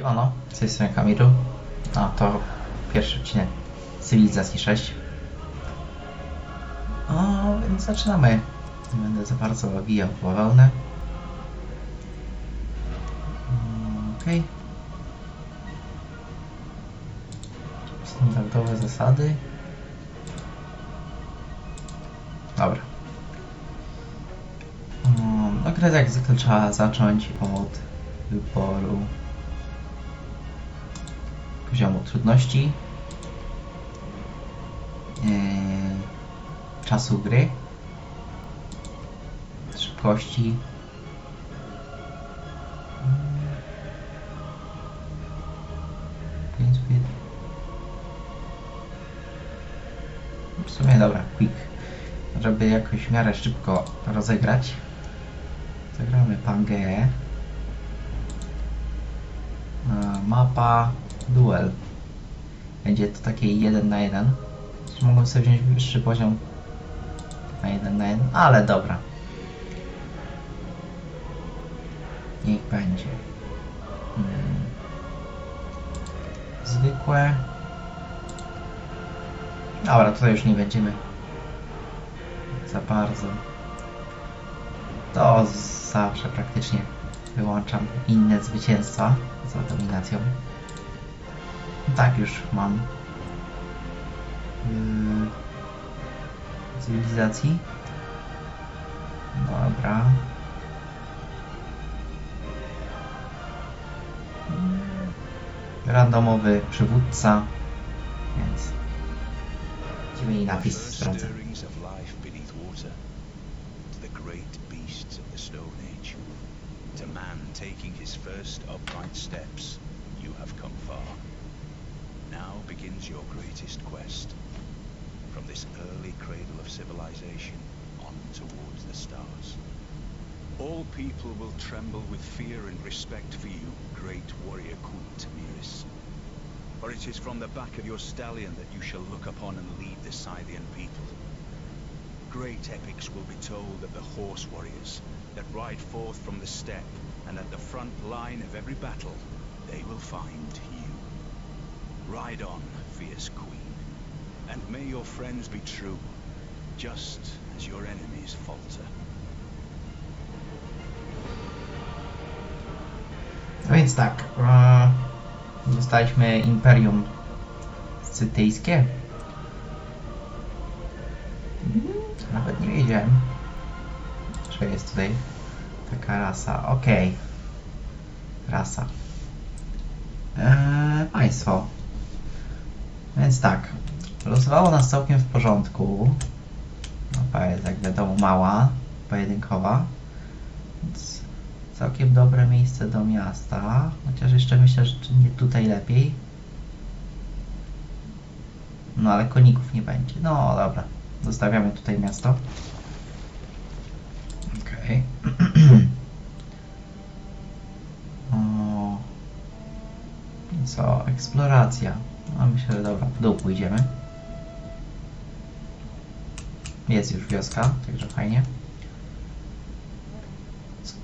Siemano, z tej strony Kamilu. A to pierwszy odcinek Cywilizacji 6. O, więc zaczynamy. Nie będę za bardzo wijał bawełnę. Mm, Okej. Standardowe zasady. Dobra. Mm, No jak zwykle trzeba zacząć od wyboru trudności, yy, czasu gry, szybkości. W sumie dobra, quick. Żeby jakoś w miarę szybko rozegrać, zagramy Pangeę. E, Mapa duel. Będzie to takie 1 na 1. Mogłem sobie wziąć wyższy poziom na 1 na 1, ale dobra. Niech będzie. Hmm. Zwykłe. Dobra, tutaj już nie będziemy za bardzo. To zawsze praktycznie wyłączam inne zwycięstwa za dominacją. Tak, już mam yy, cywilizacji. Dobra. Randomowy przywódca, więc mieli napis sprawdzę. to man taking his first upright steps, you have come far. Now begins your greatest quest. From this early cradle of civilization on towards the stars. All people will tremble with fear and respect for you, great warrior Queen Tamiris. For it is from the back of your stallion that you shall look upon and lead the Scythian people. Great epics will be told of the horse warriors that ride forth from the steppe, and at the front line of every battle, they will find. Ride on, fierce queen, and may your friends be true, just as your enemies falter. No więc tak, e, dostaliśmy Imperium Scytyjskie. Mhm, Nawet nie wiedziałem, że jest tutaj taka rasa. Okej. Rasa. Eee, państwo. Więc tak. Losowało nas całkiem w porządku. Mapa jest jak wiadomo mała, pojedynkowa. Więc całkiem dobre miejsce do miasta. Chociaż jeszcze myślę, że nie tutaj lepiej. No ale koników nie będzie. No dobra. Zostawiamy tutaj miasto. Okej. o. I Co? Eksploracja. No myślę, że dobra, w dół pójdziemy. Jest już wioska, także fajnie.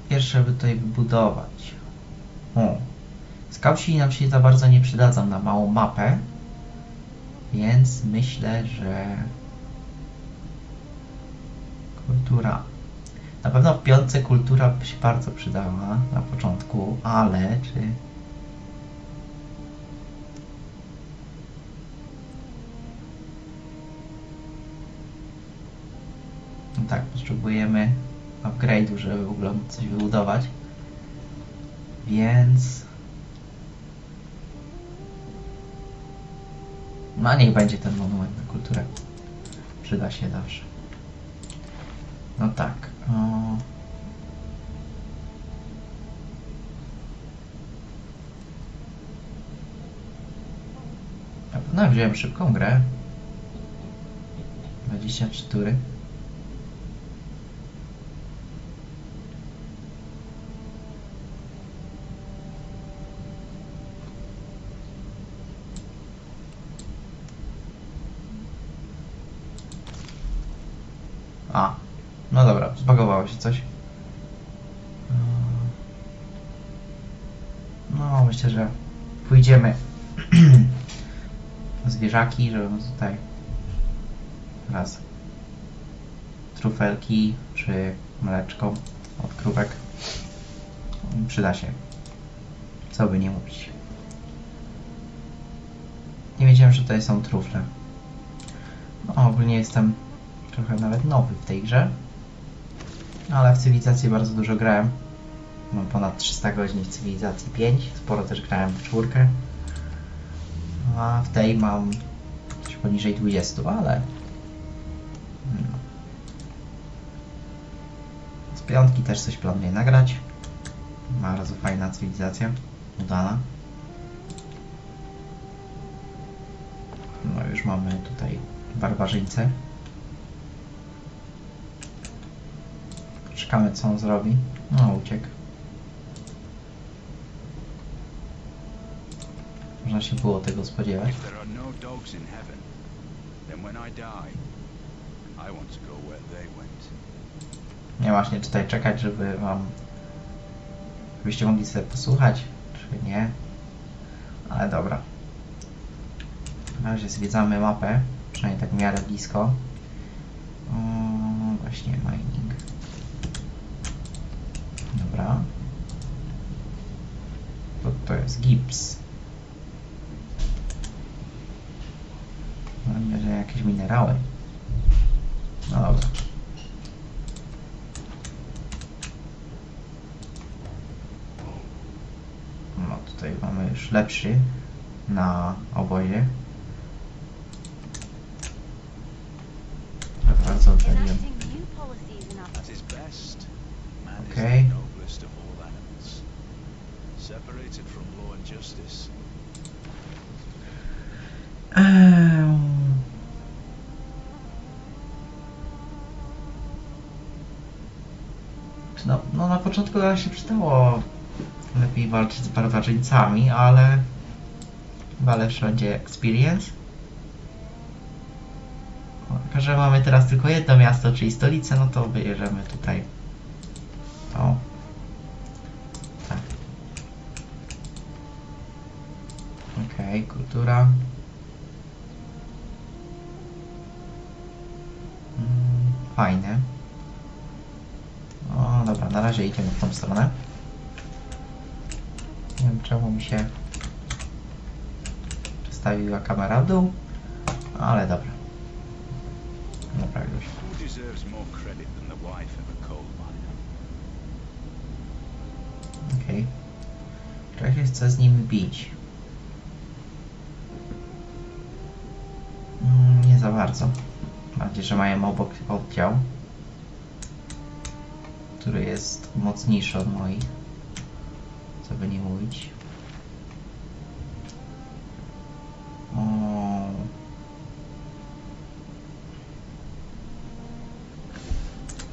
Pierwsze by tutaj wybudować? O. Skauci nam się za bardzo nie przydadzą na małą mapę. Więc myślę, że kultura. Na pewno w piątce kultura by się bardzo przydała na początku, ale czy. No tak, potrzebujemy upgrade'u, żeby w ogóle coś wybudować. Więc. No niech będzie ten monument na kulturę. Przyda się zawsze. No tak. O... Na pewno wziąłem szybką grę. 23 tury. A, no dobra, zbagowało się coś. No, myślę, że pójdziemy zwierzaki, żeby tutaj raz trufelki czy mleczko od krówek przyda się. Co by nie mówić. Nie wiedziałem, że tutaj są trufle. No, ogólnie jestem trochę nawet nowy w tej grze. Ale w cywilizacji bardzo dużo grałem. Mam ponad 300 godzin w cywilizacji 5. Sporo też grałem w czwórkę. A w tej mam coś poniżej 20, ale. No. Z piątki też coś planuję nagrać. Bardzo fajna cywilizacja. Udana. No już mamy tutaj barbarzyńcę. Czekamy co on zrobi. No uciekł. Można się było tego spodziewać. No. Nie właśnie tutaj czekać, żeby wam żebyście mogli sobie posłuchać, czy nie. Ale dobra. Na razie zwiedzamy mapę, przynajmniej tak w miarę blisko. O, właśnie mining. Dobra. To, to jest gips. Minerały. No dobra. No tutaj mamy już lepszy na obozie. Początku się przydało lepiej walczyć z barbarzyńcami, ale chyba lepszy będzie experience. O, Tylko, że mamy teraz tylko jedno miasto, czyli stolicę, no to wyjeżdżamy tutaj. O. Tak. Okej, kultura. Mm, Fajne. Na razie idziemy w tą stronę. Nie wiem czemu mi się przestawiła kamera w dół, ale dobra. Coal miner? Okej. Czy ja się chcę z nim bić? Mm, nie za bardzo. Bardziej, że mają obok oddział, który jest mocniejszy od moich. Co by nie mówić.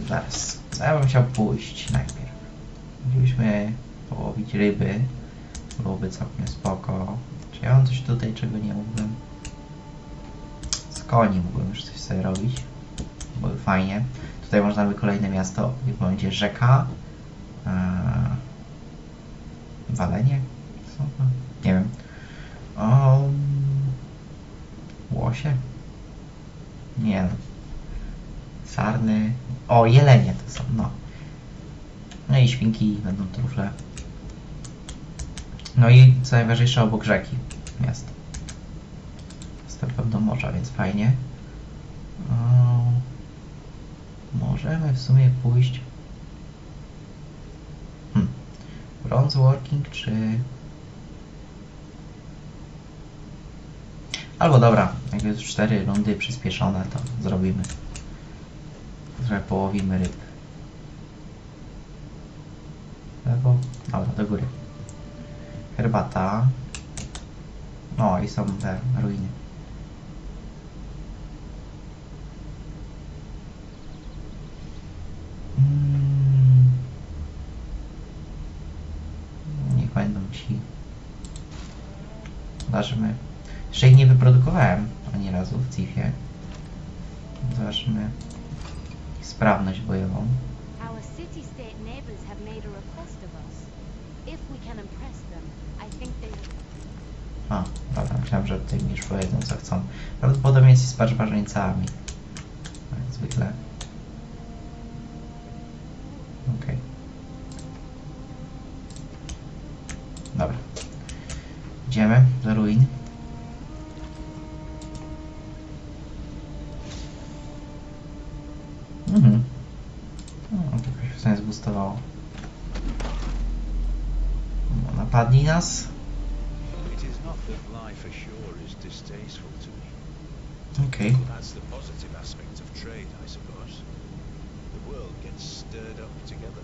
Zaraz. Co ja bym chciał pójść najpierw? Moglibyśmy połowić ryby. Byłoby całkiem spoko. Czy ja mam coś tutaj, czego nie mógłbym? Z koni mógłbym już coś sobie robić. Byłoby fajnie. Tutaj można by kolejne miasto, jak będzie rzeka. Eee, walenie? Co? Nie wiem. O, łosie? Nie no. Sarny. O, jelenie to są, no. No i świnki będą trufle. No i co najważniejsze obok rzeki miasto. Dostępem do morza, więc fajnie. Możemy w sumie pójść. Hmm. Bronze working czy. Albo dobra, jak jest cztery rundy przyspieszone, to zrobimy. Trochę połowimy ryb. Lewo, dobra, do góry. Herbata. No i są te ruiny. Mm. Niech będą ci. Zobaczmy. Jeszcze ich nie wyprodukowałem ani razu w CIF-ie. Zobaczmy ich sprawność bojową. A dobra, myślałem, że tutaj mi już powiedzą co chcą. Prawdopodobnie jest z barbarzyńcami. Jak zwykle. Okej. Dobra. Idziemy do ruin. Mhm. No, trochę się w sumie zbustowało. No, napadli nas. It is not that life ashore is distasteful to me. Okej. Well, that's the positive aspect of trade, I suppose. The world gets stirred up together.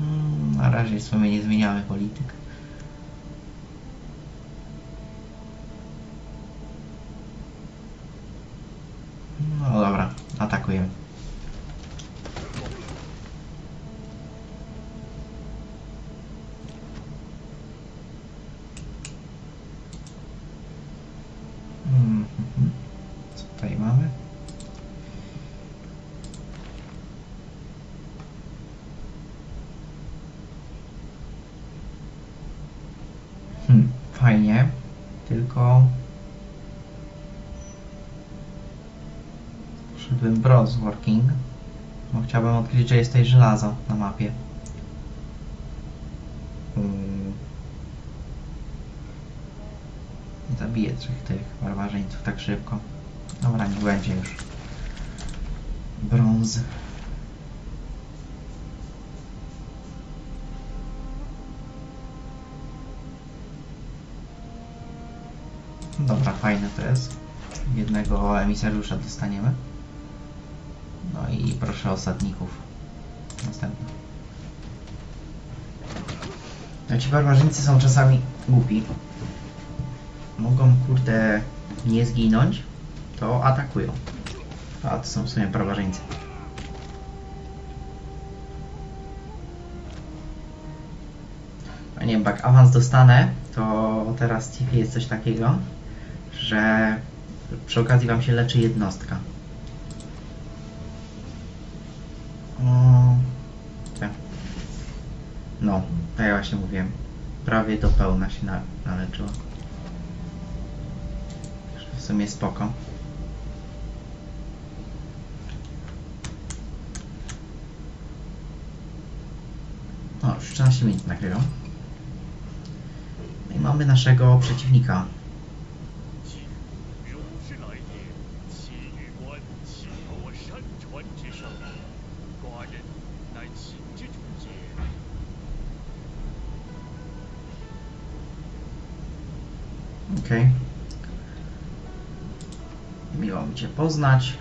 Mm, Na razie w sumie nie zmieniamy polityk. No dobra, atakujemy. Mhm. Co tutaj mamy? Hmm, fajnie, tylko poszedłem bronze working, bo chciałbym odkryć, że jest tutaj żelazo na mapie. Hmm. Zabiję trzech tych barbarzyńców tak szybko. Dobra, nie będzie już. Brąz. Fajne to jest. Jednego emisariusza dostaniemy. No i proszę osadników. Następny. No ci barbarzyńcy są czasami głupi. Mogą, kurde, nie zginąć, to atakują. A to są w sumie barbarzyńcy. Nie wiem, jak awans dostanę, to teraz Tiffy jest coś takiego, że przy okazji wam się leczy jednostka. Tak. No, tak jak właśnie mówiłem. Prawie do pełna się na, naleczyło. W sumie spoko. O, już 13 minut nagrywam. No i mamy naszego przeciwnika. Poznać.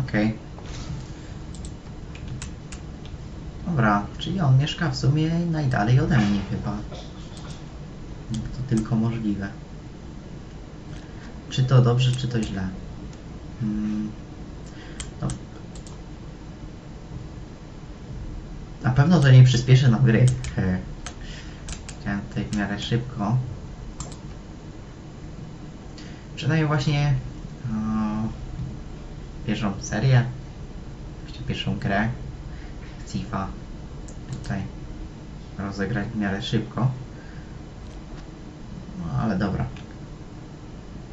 Okej. Dobra, czyli on mieszka w sumie najdalej ode mnie chyba. To tylko możliwe. Czy to dobrze, czy to źle? Mm. No. Na pewno to nie przyspieszy nam gry. Chciałem tutaj w miarę szybko. Przynajmniej właśnie e, pierwszą serię, właściwie pierwszą grę Cifa tutaj rozegrać w miarę szybko. No ale dobra.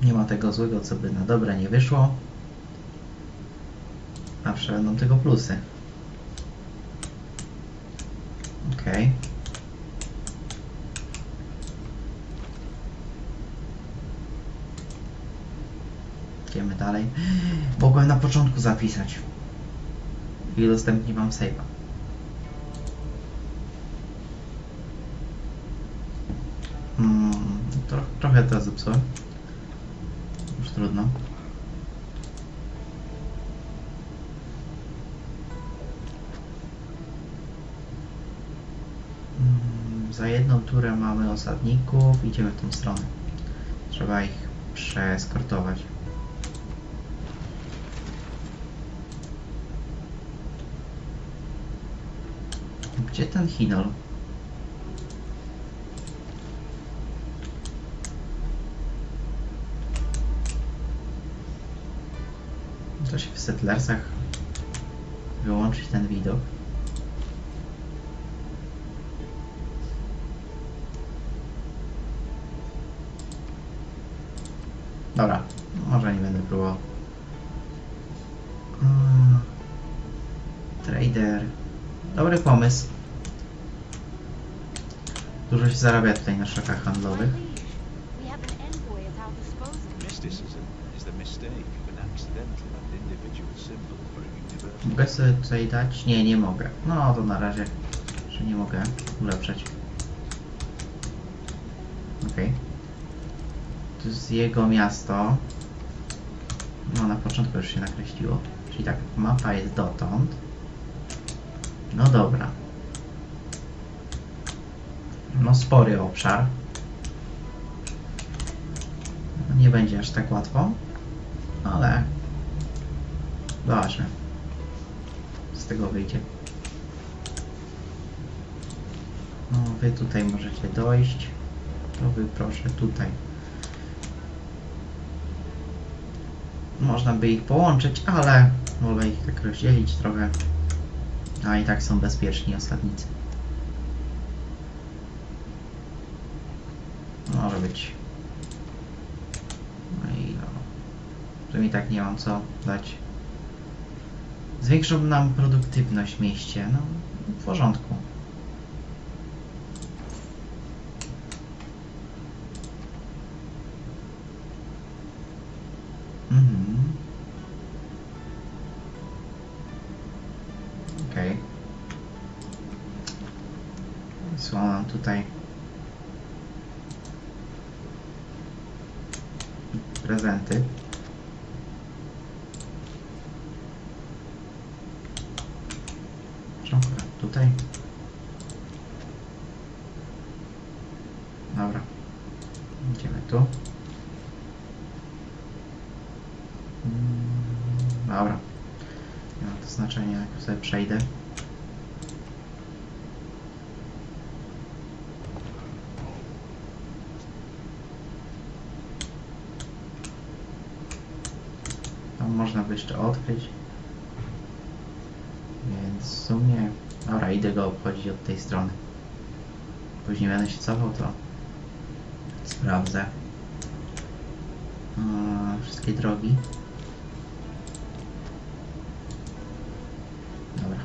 Nie ma tego złego, co by na dobre nie wyszło. Zawsze będą tego plusy. Okej. Idziemy dalej. Mogłem na początku zapisać. I udostępnię wam save'a. Mm, tro, trochę to zepsułem. Już trudno. Mm, Za jedną turę mamy osadników, idziemy w tą stronę. Trzeba ich przeeskortować. Gdzie ten Hinol? Da się w Settlersach wyłączyć ten widok? Dobra, może nie będę próbował. Mm. Trader. Dobry pomysł. Dużo się zarabia tutaj na szlakach My handlowych. Mogę sobie tutaj dać? Nie, nie mogę. No to na razie, że nie mogę ulepszać. Okej. To jest jego miasto. No na początku już się nakreśliło. Czyli tak, mapa jest dotąd. No dobra. No spory obszar. Nie będzie aż tak łatwo. Ale... Zobaczmy z tego wyjdzie. No, wy tutaj możecie dojść. To wy proszę tutaj. Można by ich połączyć, ale wolę ich tak rozdzielić trochę. A i tak są bezpieczni osadnicy. Może być. No i no. Tu mi tak nie mam co dać. Zwiększą nam produktywność w mieście. No, w porządku. Mhm. Okej. Są nam tutaj prezenty. Czemu akurat tutaj? Dobra. Idziemy tu. Mm, Dobra. Nie ma to znaczenia, jak sobie przejdę. Tam można by jeszcze odkryć. Więc w sumie... Dobra, idę go obchodzić od tej strony. Później będę się cofał, to sprawdzę wszystkie drogi. Dobra.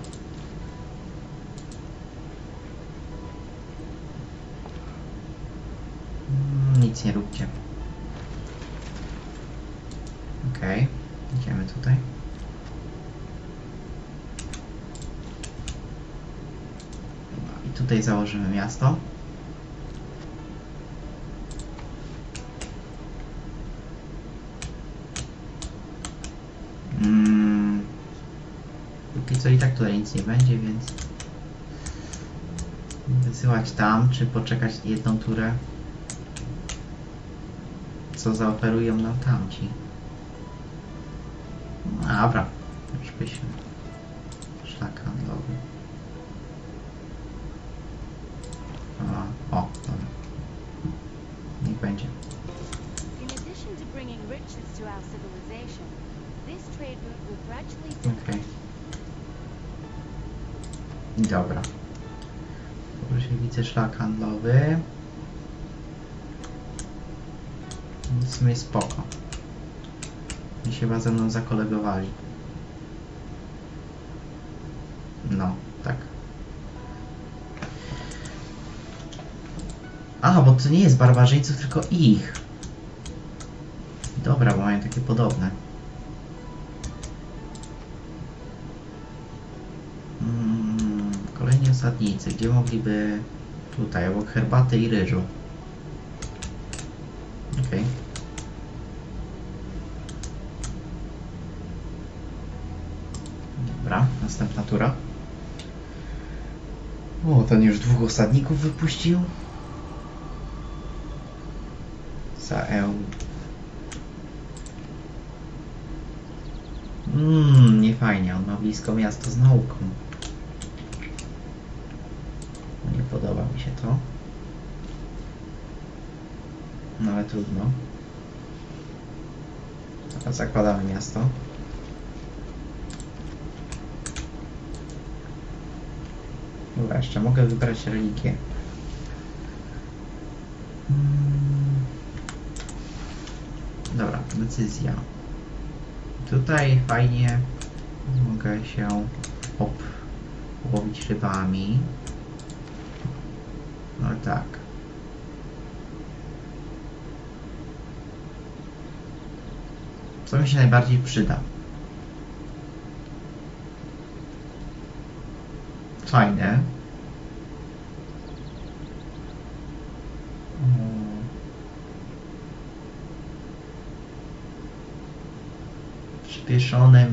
Mm, Nic nie róbcie. Okej, idziemy tutaj. I tutaj założymy miasto. Mm. Co i tak tutaj nic nie będzie, więc wysyłać tam, czy poczekać jedną turę, co zaoferują nam tamci. No Dobra, już byśmy. Szlak handlowy. O, o, dobra. Niech będzie. Okej. Dobra. Proszę, widzę szlak handlowy. W sumie spoko. Oni się chyba ze mną zakolegowali. No, tak. A, bo to nie jest barbarzyńców, tylko ich. Dobra, bo mają takie podobne. Mm, Kolejni osadnicy, gdzie mogliby... Tutaj, obok herbaty i ryżu. Okej. Dobra, następna tura. O, ten już dwóch osadników wypuścił. Za EU. Mmm, nie fajnie, on ma blisko miasto z nauką. No Nie podoba mi się to. No ale trudno. Zakładamy miasto. Dobra, jeszcze mogę wybrać religię. Mm. Dobra, decyzja. Tutaj fajnie mogę się obłowić rybami. No tak. Co mi się najbardziej przyda? Fajne. Przyspieszony,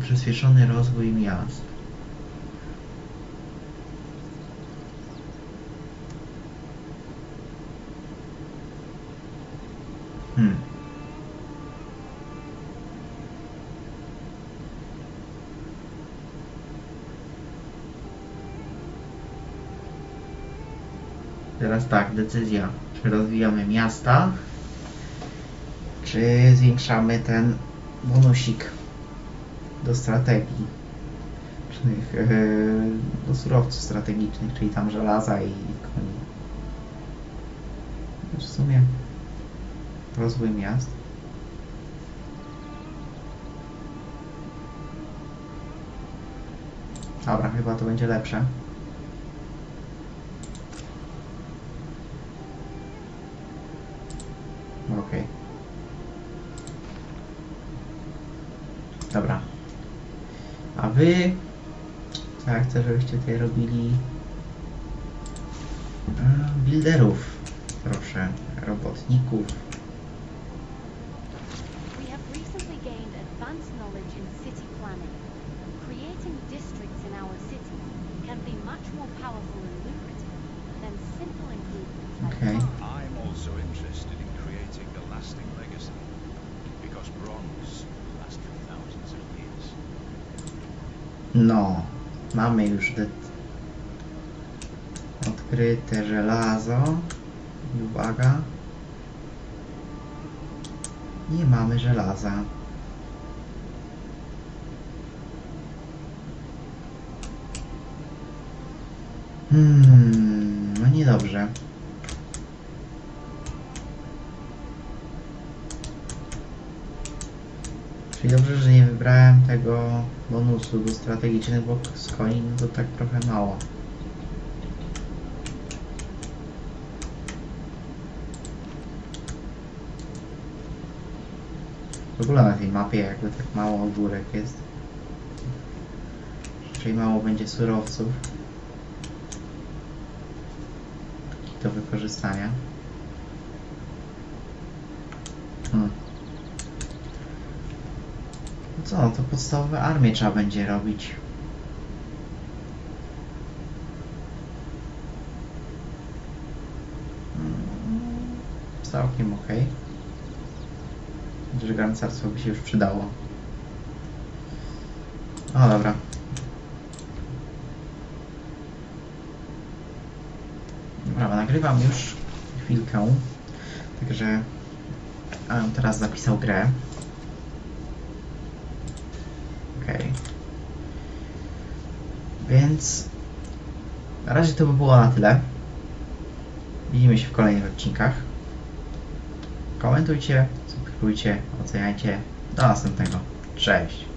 przyspieszony rozwój miast. Hmm. Teraz tak, decyzja. Czy rozwijamy miasta, czy zwiększamy ten bonusik do strategii, yy, do surowców strategicznych, czyli tam żelaza i koni. W sumie rozwój miast. Dobra, chyba to będzie lepsze. Okej. Dobra. A wy... Ja chcę, żebyście tutaj robili... Builderów. Proszę. Robotników. Już odkryte żelazo. I uwaga. Nie mamy żelaza. Hmm, no niedobrze. Czyli dobrze, że nie wybrałem tego bonusu do strategicznych, bo z koni no to tak trochę mało. W ogóle na tej mapie jakby tak mało ogórek jest. Czyli mało będzie surowców. Do wykorzystania. Hmm. No co, to podstawowe armie trzeba będzie robić. Mm, Całkiem ok. Że garncarstwo by się już przydało. O dobra. Dobra, nagrywam już chwilkę. Także a teraz zapisał grę. Okej. Więc na razie to by było na tyle. Widzimy się w kolejnych odcinkach. Komentujcie, subskrybujcie, oceniajcie. Do następnego. Cześć.